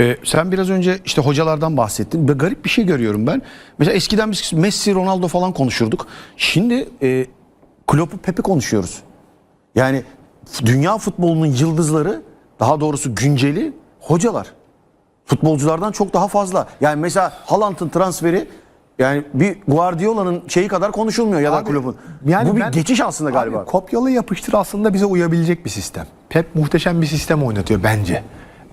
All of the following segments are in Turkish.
Ee, sen biraz önce işte hocalardan bahsettin. Ve garip bir şey görüyorum ben. Mesela eskiden biz Messi, Ronaldo falan konuşurduk. Şimdi e, Klopp'u, Pep'i konuşuyoruz. Yani dünya futbolunun yıldızları, daha doğrusu günceli hocalar. Futbolculardan çok daha fazla. Yani mesela Haaland'ın transferi yani bir Guardiola'nın şeyi kadar konuşulmuyor ya da Klopp'un. yani Bu bir ben- geçiş aslında galiba. Abi, kopyala yapıştır aslında bize uyabilecek bir sistem. Pep muhteşem bir sistem oynatıyor bence.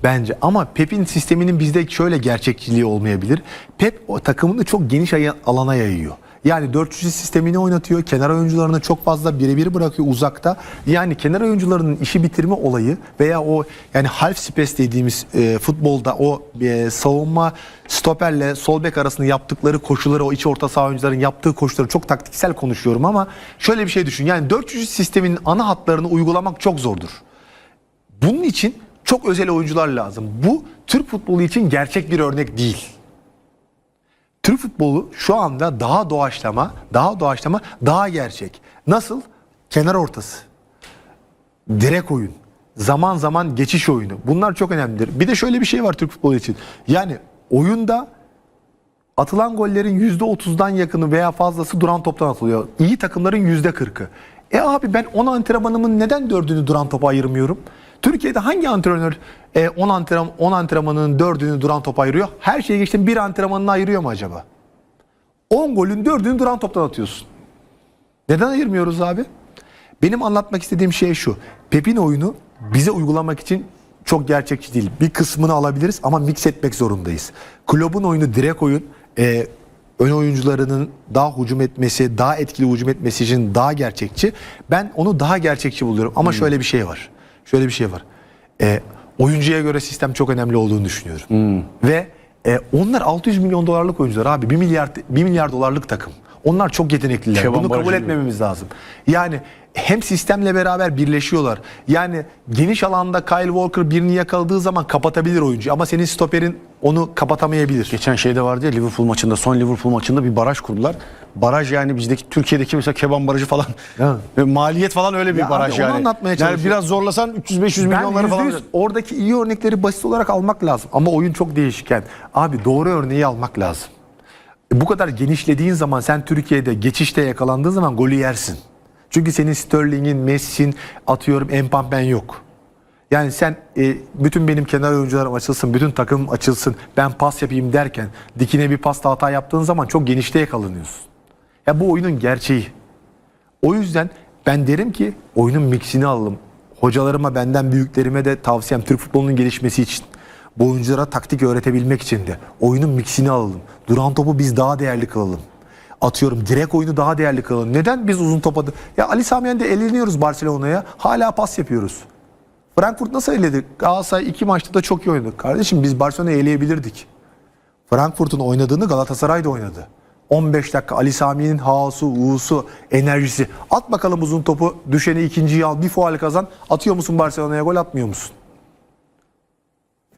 Bence ama Pep'in sisteminin bizde şöyle gerçekçiliği olmayabilir. Pep o takımını çok geniş alana yayıyor. Yani 400 sistemini oynatıyor. Kenar oyuncularını çok fazla birebir bırakıyor uzakta. Yani kenar oyuncularının işi bitirme olayı veya o yani half space dediğimiz e, futbolda o e, savunma stoperle sol bek arasında yaptıkları koşuları o iç orta saha oyuncuların yaptığı koşuları çok taktiksel konuşuyorum ama şöyle bir şey düşün. Yani 400 sistemin ana hatlarını uygulamak çok zordur. Bunun için çok özel oyuncular lazım. Bu Türk futbolu için gerçek bir örnek değil. Türk futbolu şu anda daha doğaçlama, daha doğaçlama, daha gerçek. Nasıl? Kenar ortası. Direk oyun. Zaman zaman geçiş oyunu. Bunlar çok önemlidir. Bir de şöyle bir şey var Türk futbolu için. Yani oyunda atılan gollerin %30'dan yakını veya fazlası duran toptan atılıyor. İyi takımların %40'ı. E abi ben 10 antrenmanımın neden 4'ünü duran topa ayırmıyorum? Türkiye'de hangi antrenör e, 10 antrenman 10 antrenmanının 4'ünü duran topa ayırıyor? Her şeye geçtim bir antrenmanını ayırıyor mu acaba? 10 golün 4'ünü duran toptan atıyorsun. Neden ayırmıyoruz abi? Benim anlatmak istediğim şey şu. Pep'in oyunu bize uygulamak için çok gerçekçi değil. Bir kısmını alabiliriz ama mix etmek zorundayız. Kulübün oyunu direkt oyun. Ee, ön oyuncularının daha hücum etmesi, daha etkili hücum etmesi için daha gerçekçi. Ben onu daha gerçekçi buluyorum. Ama şöyle bir şey var. Şöyle bir şey var. Ee, oyuncuya göre sistem çok önemli olduğunu düşünüyorum. Ve e, onlar 600 milyon dolarlık oyuncular abi. 1 milyar 1 milyar dolarlık takım. Onlar çok yetenekliler. Şevan Bunu kabul etmememiz lazım. Yani hem sistemle beraber birleşiyorlar. Yani geniş alanda Kyle Walker birini yakaladığı zaman kapatabilir oyuncu ama senin stoperin onu kapatamayabilir. Geçen şeyde vardı ya Liverpool maçında son Liverpool maçında bir baraj kurdular. Baraj yani bizdeki Türkiye'deki mesela Keban Barajı falan Ya. maliyet falan öyle bir Ya baraj abi onu yani. anlatmaya yani biraz zorlasan 300-500 Ben milyonları falan. %100 oradaki iyi örnekleri basit olarak almak lazım. Ama oyun çok değişken. Abi doğru örneği almak lazım. E, Bu kadar genişlediğin zaman sen Türkiye'de geçişte yakalandığın zaman golü yersin. Çünkü senin Sterling'in, Messi'nin atıyorum Mbappe'n yok. Yani sen e, bütün benim kenar oyuncularım açılsın, bütün takımım açılsın, ben pas yapayım derken dikine bir pasta hata yaptığın zaman çok genişte yakalanıyorsun. Ya bu oyunun gerçeği. O yüzden ben derim ki oyunun mixini alalım. Hocalarıma benden büyüklerime de tavsiyem Türk futbolunun gelişmesi için. Bu oyunculara taktik öğretebilmek için de oyunun mixini alalım. Duran topu biz daha değerli kılalım. Atıyorum direkt oyunu daha değerli kılalım. Neden biz uzun topa... Ya Ali Sami Yen'de eleniyoruz Barcelona'ya. Hala pas yapıyoruz. Frankfurt nasıl eledi? Galatasaray iki maçta da çok iyi oynadı. Kardeşim biz Barcelona'yı eleyebilirdik. Frankfurt'un oynadığını Galatasaray da oynadı. 15 dakika Ali Sami'nin haosu, uğusu, enerjisi. At bakalım uzun topu, düşeni ikinciyi al, bir faal kazan. Atıyor musun Barcelona'ya gol atmıyor musun?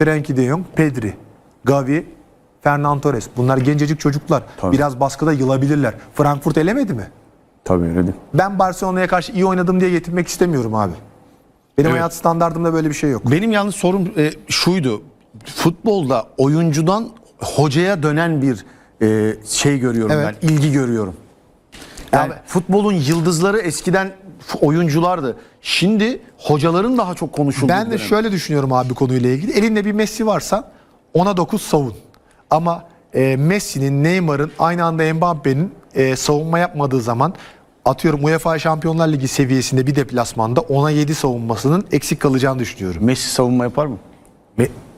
Frenkie de Jong, Pedri, Gavi, Fernan Torres. Bunlar gencecik çocuklar. Tabii. Biraz baskıda yılabilirler. Frankfurt elemedi mi? Tabii öyle. Ben Barcelona'ya karşı iyi oynadım diye getirmek istemiyorum abi. Benim Evet. hayat standartımda böyle bir şey yok. Benim yalnız sorum e, şuydu. Futbolda oyuncudan hocaya dönen bir e, şey görüyorum Evet. ben. ilgi görüyorum. Yani Abi- futbolun yıldızları eskiden oyunculardı. Şimdi hocaların daha çok konuşulduğu Ben de dönem. şöyle düşünüyorum abi konuyla ilgili. Elinde bir Messi varsa ona 9 savun. Ama e, Messi'nin, Neymar'ın aynı anda Mbappe'nin e, savunma yapmadığı zaman atıyorum UEFA Şampiyonlar Ligi seviyesinde bir deplasmanda ona 7 savunmasının eksik kalacağını düşünüyorum. Messi savunma yapar mı?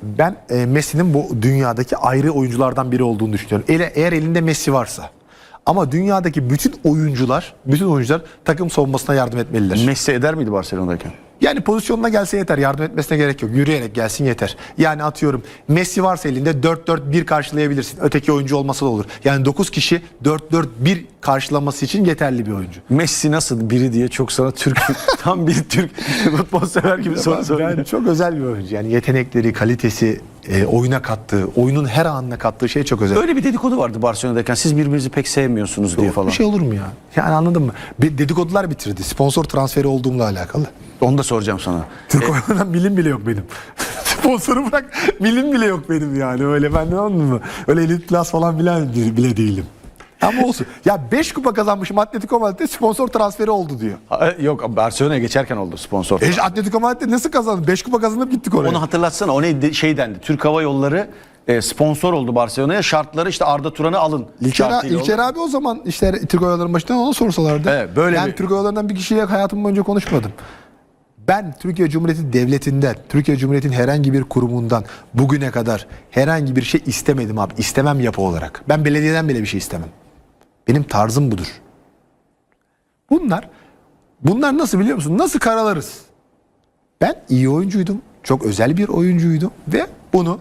Ben e, Messi'nin bu dünyadaki ayrı oyunculardan biri olduğunu düşünüyorum. Ele, eğer elinde Messi varsa. Ama dünyadaki bütün oyuncular, bütün oyuncular takım savunmasına yardım etmeliler. Messi eder miydi Barcelona'dayken? Yani pozisyonuna gelse yeter. Yardım etmesine gerek yok. Yürüyerek gelsin yeter. Yani atıyorum Messi varsa elinde 4-4-1 karşılayabilirsin. Öteki oyuncu olmasa da olur. Yani 9 kişi 4-4-1 karşılaması için yeterli bir oyuncu. Messi nasıl biri diye çok sana Türk tam bir Türk futbol sever gibi soru soruyor. Ben çok özel bir oyuncu. Yani yetenekleri, kalitesi, e, oyuna kattığı, oyunun her anına kattığı şey çok özel. Öyle bir dedikodu vardı Barcelona'dayken. Siz birbirinizi pek sevmiyorsunuz diye falan. Bir şey olur mu ya? Yani anladın mı? Bir dedikodular bitirdi. Sponsor transferi olduğumla alakalı. Onu da soracağım sana. Türk oyunundan bilim bile yok benim. Sponsoru bırak bilim bile yok benim yani öyle ben ne anladın mı? Öyle elit class falan bile, bile değilim. Ama olsun. Ya 5 kupa kazanmışım Atletico Madrid'de sponsor transferi oldu diyor. Ha, Yok Barcelona'ya geçerken oldu sponsor. E Atletico Madrid'de nasıl kazandı? 5 kupa kazanıp gittik oraya. Onu hatırlatsana. O neydi? Şey dendi. Türk Hava Yolları e, sponsor oldu Barcelona'ya. Şartları işte Arda Turan'ı alın. İlker, şartıyla İlker oldu. abi o zaman işte Türk Oyaları'nın başından ona sorsalardı. Evet, böyle yani bir- Türk Oyaları'ndan bir kişiyle hayatım boyunca konuşmadım. Ben Türkiye Cumhuriyeti Devleti'nden, Türkiye Cumhuriyeti'nin herhangi bir kurumundan bugüne kadar herhangi bir şey istemedim abi. İstemem yapı olarak. Ben belediyeden bile bir şey istemem. Benim tarzım budur. Bunlar bunlar nasıl biliyor musun? Nasıl karalarız? Ben iyi oyuncuydum. Çok özel bir oyuncuydum ve bunu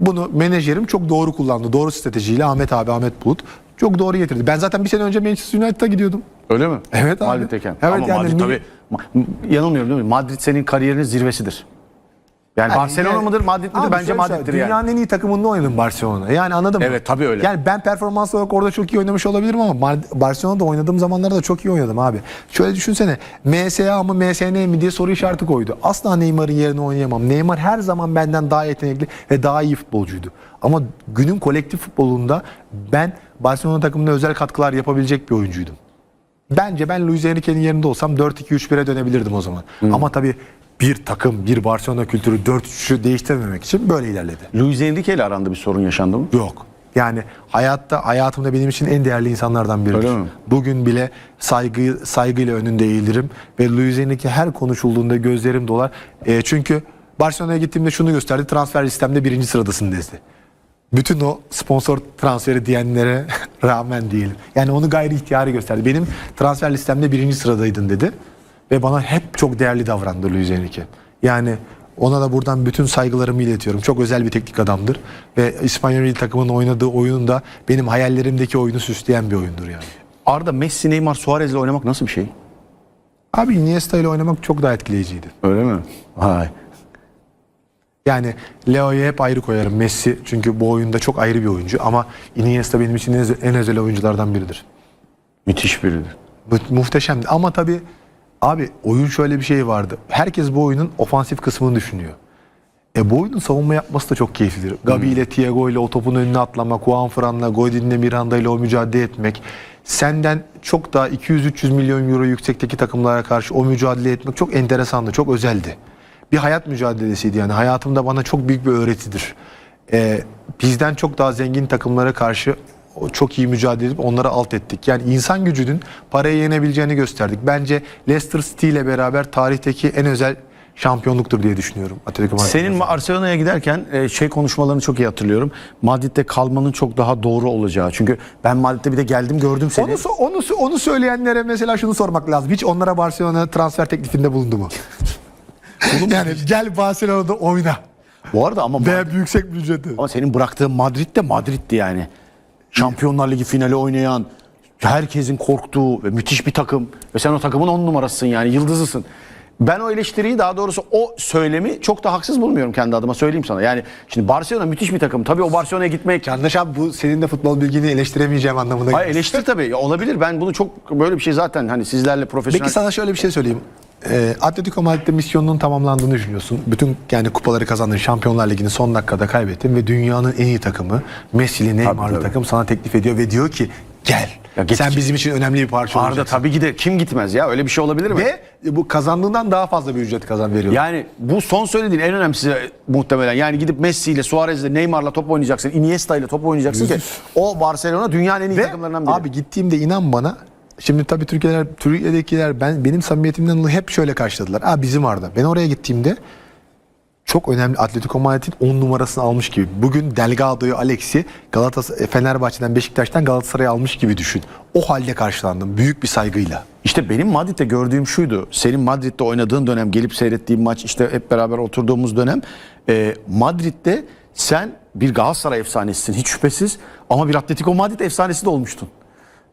bunu menajerim çok doğru kullandı. Doğru stratejiyle Ahmet abi Ahmet Bulut çok doğru getirdi. Ben zaten bir sene önce Manchester United'a gidiyordum. Öyle mi? Evet abi. Madrid'deyken. Evet Ama yani Madrid tabii. Yanılmıyorum değil mi? Madrid senin kariyerinin zirvesidir. Yani, Yani Barcelona yani- mıdır Madrid midir? Bence Madrid'dir yani. Dünyanın en iyi takımında oynadım Barcelona. Yani anladın mı? Evet, tabii öyle. Yani ben performans olarak orada çok iyi oynamış olabilirim ama Barcelona'da oynadığım zamanlarda da çok iyi oynadım abi. Şöyle düşünsene MSA mı MSN mi diye soru işareti koydu. Asla Neymar'ın yerine oynayamam. Neymar her zaman benden daha yetenekli ve daha iyi futbolcuydu. Ama günün kolektif futbolunda ben Barcelona takımına özel katkılar yapabilecek bir oyuncuydum. Bence ben Luis Enrique'nin yerinde olsam 4-2-3-1'e dönebilirdim o zaman. Ama tabii bir takım, bir Barcelona kültürü 4-3'ü değiştirmemek için böyle ilerledi. Luis Enrique ile aranda bir sorun yaşandı mı? Yok. Yani hayatta hayatımda benim için en değerli insanlardan biridir. Bugün bile saygı saygıyla önünde eğilirim ve Luis Enrique her konuşulduğunda gözlerim dolar. E, çünkü Barcelona'ya gittiğimde şunu gösterdi. Transfer listemde birinci sıradasın dedi. Bütün o sponsor transferi diyenlere rağmen diyelim. Yani onu gayri ihtiyari gösterdi. Benim transfer listemde birinci sıradaydın dedi. Ve bana hep çok değerli davrandı Luis Enrique. Yani ona da buradan bütün saygılarımı iletiyorum. Çok özel bir teknik adamdır. Ve İspanyol milli takımının oynadığı oyun da benim hayallerimdeki oyunu süsleyen bir oyundur yani. Arda Messi, Neymar, Suarez ile oynamak nasıl bir şey? Abi Iniesta ile oynamak çok daha etkileyiciydi. Öyle mi? Vay. Yani Leo'yu hep ayrı koyarım. Messi çünkü bu oyunda çok ayrı bir oyuncu. Ama Iniesta benim için en, en özel oyunculardan biridir. Müthiş biridir. Mu- muhteşemdi. Ama tabii abi oyun şöyle bir şey vardı. Herkes bu oyunun ofansif kısmını düşünüyor. E bu oyunun savunma yapması da çok keyiflidir. Gabi ile Thiago ile o topun önüne atlamak, Juan Fran'la, Godin'le Miranda ile o mücadele etmek. Senden çok daha 200-300 milyon euro yüksekteki takımlara karşı o mücadele etmek çok enteresandı, çok özeldi. Bir hayat mücadelesiydi yani. Hayatımda bana çok büyük bir öğretidir. E, bizden çok daha zengin takımlara karşı çok iyi mücadele edip onları alt ettik. Yani insan gücünün parayı yenebileceğini gösterdik. Bence Leicester City ile beraber tarihteki en özel şampiyonluktur diye düşünüyorum. Atletico Madrid. Senin Barcelona'ya giderken e, şey konuşmalarını çok iyi hatırlıyorum. Madrid'de kalmanın çok daha doğru olacağı. Çünkü ben Madrid'de bir de geldim gördüm seni. onu, onu, onu söyleyenlere mesela şunu sormak lazım. Hiç onlara Barcelona transfer teklifinde bulundu mu? yani gel Barcelona'da oyna. Bu arada ama Veya yüksek bir ücreti. Ama senin bıraktığın Madrid de Madrid'di yani. Şampiyonlar Ligi finali oynayan, herkesin korktuğu ve müthiş bir takım. Ve sen o takımın on numarasısın yani, yıldızısın. Ben o eleştiriyi daha doğrusu o söylemi çok da haksız bulmuyorum kendi adıma söyleyeyim sana. Yani şimdi Barcelona müthiş bir takım. Tabii o Barcelona'ya gitmek... Yanlış abi bu senin de futbol bilgini eleştiremeyeceğim anlamına Hayır gelir. eleştir tabii. Ya olabilir. Ben bunu çok böyle bir şey zaten hani sizlerle profesyonel... Peki sana şöyle bir şey söyleyeyim. Ee, Atletico Madrid'de misyonunun tamamlandığını düşünüyorsun. Bütün yani kupaları kazandın. Şampiyonlar Ligi'ni son dakikada kaybettin ve dünyanın en iyi takımı Messi'li Neymar'lı tabii. takım sana teklif ediyor ve diyor ki gel. Ya git- Sen bizim için önemli bir parça Arda olacaksın. tabii gider. Kim gitmez ya? Öyle bir şey olabilir mi? Ve bu kazandığından daha fazla bir ücret kazan veriyor. Yani bu son söylediğin en önemlisi muhtemelen. Yani gidip Messi ile Suarez ile Neymar'la top oynayacaksın. Iniesta ile top oynayacaksın ki o Barcelona dünyanın en iyi Ve takımlarından biri. abi gittiğimde inan bana şimdi tabii Türkiye'ler Türkiye'dekiler ben benim samimiyetimden dolayı hep şöyle karşıladılar. Aa bizim Arda. Ben oraya gittiğimde çok önemli Atletico Madrid'in 10 numarasını almış gibi. Bugün Delgado'yu, Alex'i Galatasaray Fenerbahçe'den, Beşiktaş'tan Galatasaray'a almış gibi düşün. O halde karşılandım büyük bir saygıyla. İşte benim Madrid'de gördüğüm şuydu. Senin Madrid'de oynadığın dönem, gelip seyrettiğim maç, işte hep beraber oturduğumuz dönem. e, Madrid'de sen bir Galatasaray efsanesisin hiç şüphesiz. Ama bir Atletico Madrid efsanesi de olmuştun.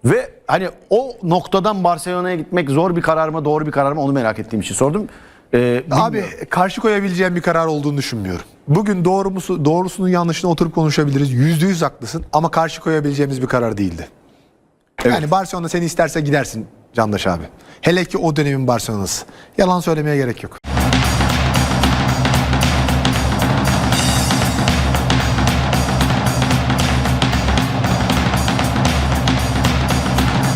Ve hani o noktadan Barcelona'ya gitmek zor bir karar mı, doğru bir karar mı onu merak ettiğim için sordum. E, Abi karşı koyabileceğim bir karar olduğunu düşünmüyorum. Bugün doğru musu, doğrusunun yanlışını oturup konuşabiliriz. Yüzde yüz haklısın ama karşı koyabileceğimiz bir karar değildi. Yani Barcelona seni isterse gidersin Candaş abi. Hele ki o dönemin Barcelona'sı. Yalan söylemeye gerek yok.